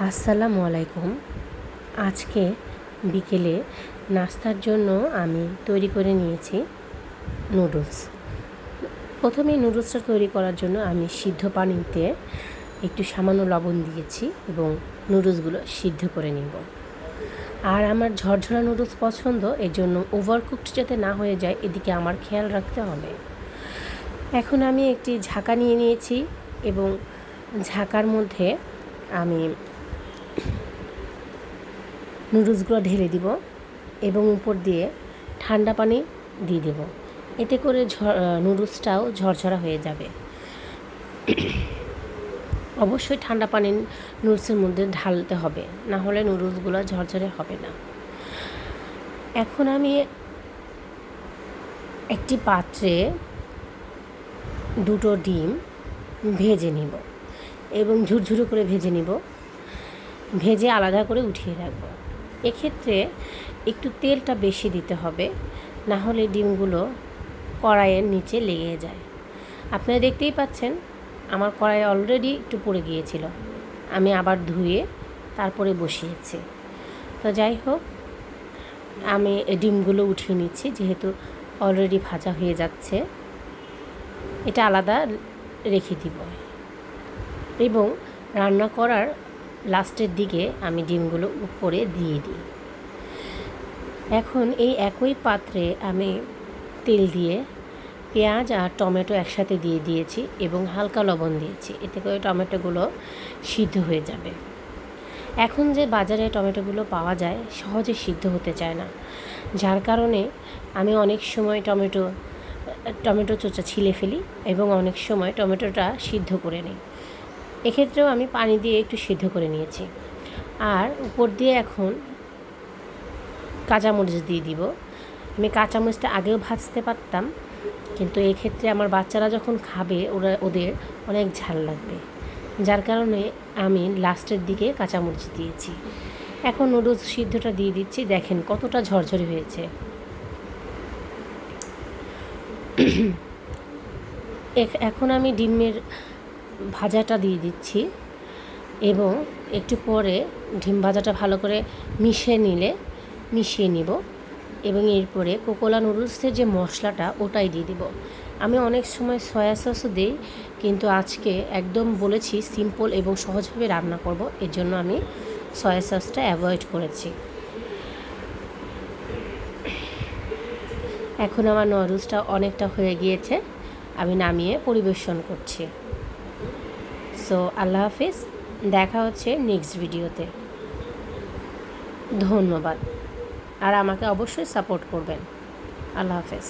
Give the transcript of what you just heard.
আসসালামু আলাইকুম। আজকে বিকেলে নাস্তার জন্য আমি তৈরি করে নিয়েছি নুডলস। প্রথমে নুডলসটা তৈরি করার জন্য আমি সিদ্ধ পানিতে একটু সামান্য লবণ দিয়েছি এবং নুডলসগুলো সিদ্ধ করে নিব। আর আমার ঝরঝরা নুডলস পছন্দ এর জন্য ওভারকুকড যাতে না হয়ে যায়, এদিকে আমার খেয়াল রাখতে হবে। এখন আমি একটি ঝাঁকা নিয়ে নিয়েছি এবং ঝাঁকার মধ্যে আমি নুডলসগুলো ঢেলে দিব এবং উপর দিয়ে ঠান্ডা পানি দিয়ে দেব। এতে করে নুডলসটাও ঝরঝরা হয়ে যাবে। অবশ্যই ঠান্ডা পানি নুডলসের মধ্যে ঢালতে হবে, না হলে নুডলসগুলো ঝরঝরে হবে না। এখন আমি একটি পাত্রে দুটো ডিম ভেজে নিব এবং ঝুরঝুরো করে ভেজে নিব। ভেজে আলাদা করে উঠিয়ে রাখব। এক্ষেত্রে একটু তেলটা বেশি দিতে হবে না হলে ডিমগুলো কড়াইয়ের নিচে লেগে যায়। আপনারা দেখতেই পাচ্ছেন, আমার কড়াই অলরেডি একটু পড়ে গিয়েছিল। আমি আবার ধুয়ে তারপরে বসিয়েছি। তো যাই হোক, আমি ডিমগুলো উঠিয়ে নিচ্ছি, যেহেতু অলরেডি ভাজা হয়ে যাচ্ছে। এটা আলাদা রেখে দিব। এবং রান্না করার লাস্টের দিকে আমি ডিমগুলো উপরে দিয়ে দিই। এখন এই একই পাত্রে আমি তেল দিয়ে পেঁয়াজ আর টমেটো একসাথে দিয়ে দিয়েছি এবং হালকা লবণ দিয়েছি। এতে করে টমেটোগুলো সিদ্ধ হয়ে যাবে। এখন যে বাজারে টমেটোগুলো পাওয়া যায় সহজে সিদ্ধ হতে চায় না। যার কারণে আমি অনেক সময় টমেটো টমেটো চোচা ছিলে ফেলি এবং অনেক সময় টমেটোটা সিদ্ধ করে নিই। এক্ষেত্রেও আমি পানি দিয়ে একটু সিদ্ধ করে নিয়েছি। আর উপর দিয়ে এখন কাঁচামরিচ দিয়ে দিব। আমি কাঁচামরিচটা আগেও ভাজতে পারতাম, কিন্তু এক্ষেত্রে আমার বাচ্চারা যখন খাবে, ওরা, ওদের অনেক ঝাল লাগবে। যার কারণে আমি লাস্টের দিকে কাঁচামরিচ দিয়েছি। এখন নুডলস সিদ্ধটা দিয়ে দিচ্ছি। দেখেন কতটা ঝরঝরে হয়েছে। এখন আমি ডিমের ভাজাটা দিয়ে দিচ্ছি এবং একটু পরে ডিম ভাজাটা ভালো করে মিশিয়ে নিলে, মিশিয়ে নিব এবং এরপরে কোকোলা নুডলসের যে মশলাটা ওটাই দিয়ে দিব। আমি অনেক সময় সয়া সসও দিই, কিন্তু আজকে একদম বলেছি সিম্পল এবং সহজভাবে রান্না করব, এর জন্য আমি সয়া সসটা অ্যাভয়েড করেছি। এখন আমার নুডলসটা অনেকটা হয়ে গিয়েছে, আমি নামিয়ে পরিবেশন করছি। সো আল্লাহ হাফিজ, দেখা হচ্ছে নেক্সট ভিডিওতে ধন্যবাদ। আর আমাকে অবশ্যই সাপোর্ট করবেন। আল্লাহ হাফেজ।